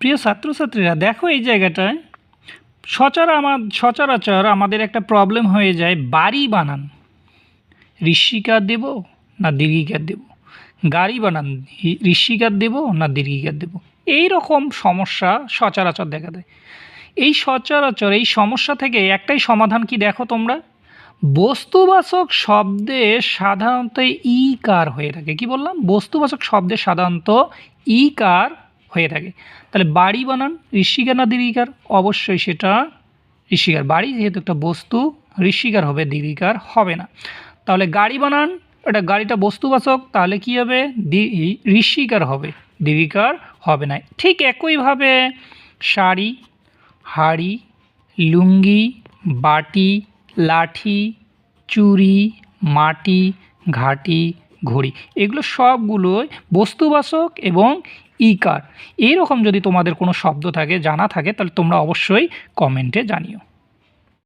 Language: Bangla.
প্রিয় ছাত্রছাত্রীরা, দেখো এই জায়গাটায় সচর আমার সচরাচর আমাদের একটা প্রবলেম হয়ে যায়, বাড়ি বানান। ঋষিকার দেব না দীর্ঘিকার দেব? গাড়ি বানান ঋষিকার দেব না দীর্ঘিকার দেব? এই রকম সমস্যা সচরাচর দেখা দেয়। এই সচরাচর, এই সমস্যা থেকে একটাই সমাধান কি দেখো তোমরা? বস্তুবাচক শব্দে সাধারণত ই কার হয়ে থাকে। কি বললাম? বস্তুবাচক শব্দে সাধারণত ই কার হয়ে থাকে। তাহলে বাড়ি বানান ঋষিকার না দীর্ঘিকার অবশ্যই সেটা ঋষিকার। বাড়ি যেহেতু একটা বস্তু, ঋষিকার হবে দীর্ঘিকার হবে না। তাহলে গাড়ি বানান, এটা গাড়িটা বস্তুবাচক, তাহলে কি হবে? ঋষিকার হবে দীর্ঘিকার হবে না। ঠিক একইভাবে শাড়ি, হাড়ি, লুঙ্গি, বাটি, লাঠি চুরি মাটি, ঘাটি, ঘড়ি, এগুলো সবগুলোই বস্তুবাচক এবং ইকার। এরকম যদি তোমাদের কোনো শব্দ থাকে জানা থাকে তাহলে তোমরা অবশ্যই কমেন্টে জানিও।